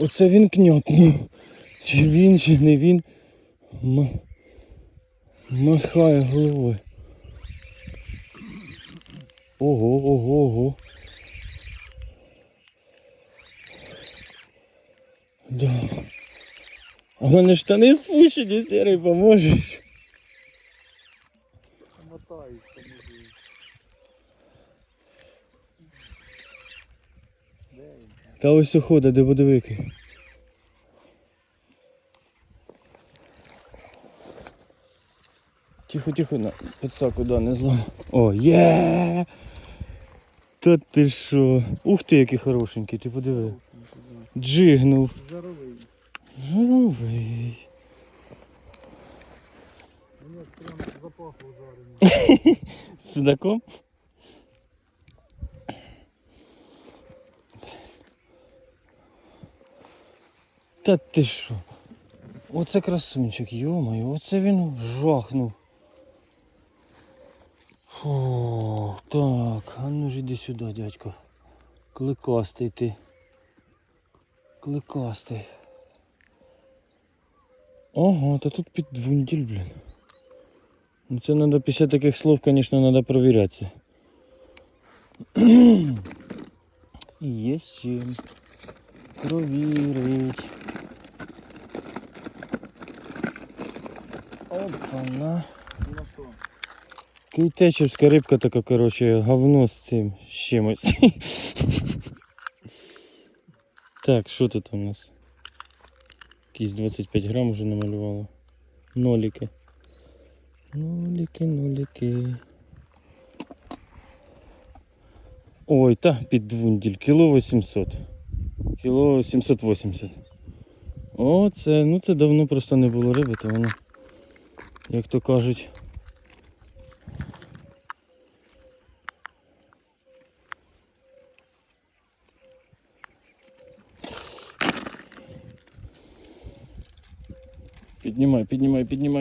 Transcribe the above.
Оце він княпнув. Чи він, чи не він. Махає головою. Ого, ого, ого. Да. А в мене штани спущені, сірий, поможеш. Мотається, може. Де він? Та ось уходить, де водовики. Тихо, тихо, на підсаку, да, не злом. О, є! Та ти що? Ух ти, який хорошенький, ти подиви. Джигнув. Жаровий. Жировий. Мені Та ти що? Оце красунчик, йомаю, оце він жахнув. Фу, так, а ну ж іди сюди, дядько. Кликастий ти. Кликастий. Ого, та тут підвунділь, блін. Ну це треба після таких слов, звісно, треба провірятися. І є з чим провірить. Опа-на. Кейтечівська рибка така, коротше, говно з цим з чимось. так, що тут у нас? Якісь 25 грам вже намалювало. Ноліки. Ноліки, ноліки. Ой, та підвунділь, кіло 800. Кіло 780. О, це, ну це давно просто не було риби, то воно, як то кажуть. Піднімай, піднімай, піднімай.